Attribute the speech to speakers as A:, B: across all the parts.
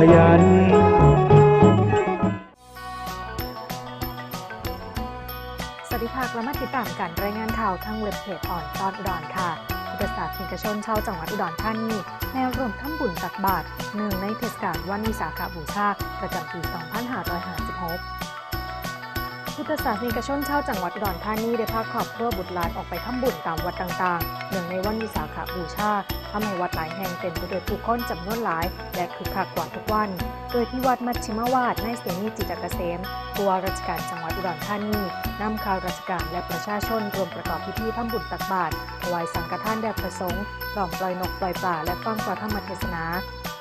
A: ขยัน
B: สวัสดีค่ะกลับมาติดตามการรายงานข่าวทางเว็บเพจอ่อนตอนอุดรค่ะพุทธศาสนิกชนชาวจังหวัดอุดรธานีแนวรวมทั้งบุญตักบาตรหนึ่งในเทศกาลวันวิสาขบูชาประจำปี 2556 พุทธศาสนิกชนชาวจังหวัดอุดรธานีได้พาครอบครัวบุตรหลานออกไปทำบุญตามวัดต่างๆ เนื่องในวันวิสาขบูชาทำให้วัดหลายแห่งเต็มไปด้วยผู้คนจำนวนหลาย และคึกคักกว่าทุกวัน โดยที่วัดมัชชิมวาดในเสนีจิตรเกษมผู้ว่าราชการจังหวัดอุดรธานีนำข้าราชการและประชาชนรวมประกอบพิธีทำบุญตักบาตรถวายสังฆทานแด่พระสงฆ์ปล่อมปล่อยนกปล่อยปลาและฟังพระธรรมเทศนา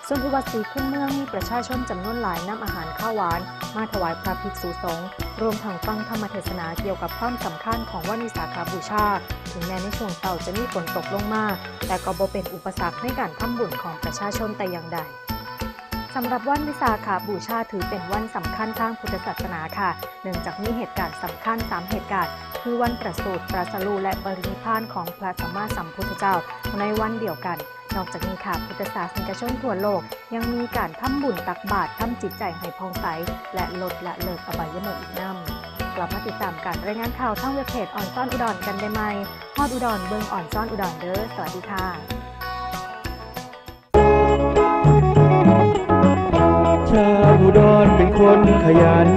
B: ส่วนที่วัดศรีขึ้นเมืองมีประชาชนจำนวนหลายนำอาหารข้าวหวาน มาถวายพระภิกษุสงฆ์รวมทั้งฟังธรรมเทศนาเกี่ยวกับความสำคัญของวันวิสาขบูชา ถึงแม้ในช่วงเต่าจะมีฝนตกลงมา แต่ก็บ่เป็นอุปสรรคในการทำบุญของประชาชนแต่อย่างใดสำหรับวันวิสาขาบูชาถือเป็นวันสำคัญทางพุทธศาสนาค่ะ เนื่องจากมีเหตุการณ์สำคัญสามเหตุการณ์ คือวันประสูติตรัสรู้และปรินิพานของพระสัมมาสัมพุทธเจ้าในวันเดียวกัน นอกจากนี้ค่ะ พุทธศาสนิกชนทั่วโลก ยังมีการทำบุญตักบาตรทำจิตใจให้ผ่องใส และลดละเลิกอบายมุขอีกนำกลับมาติดตามการรายงานข่าวทางเว็บเพจอ่อนซ่อนอุดรกันได้ไหมฮอดอุดรเบิงอ่อนซ่อนอุดรเด้อสวัสดีค่ะ
A: ชาวอุดรเป็นคนขยัน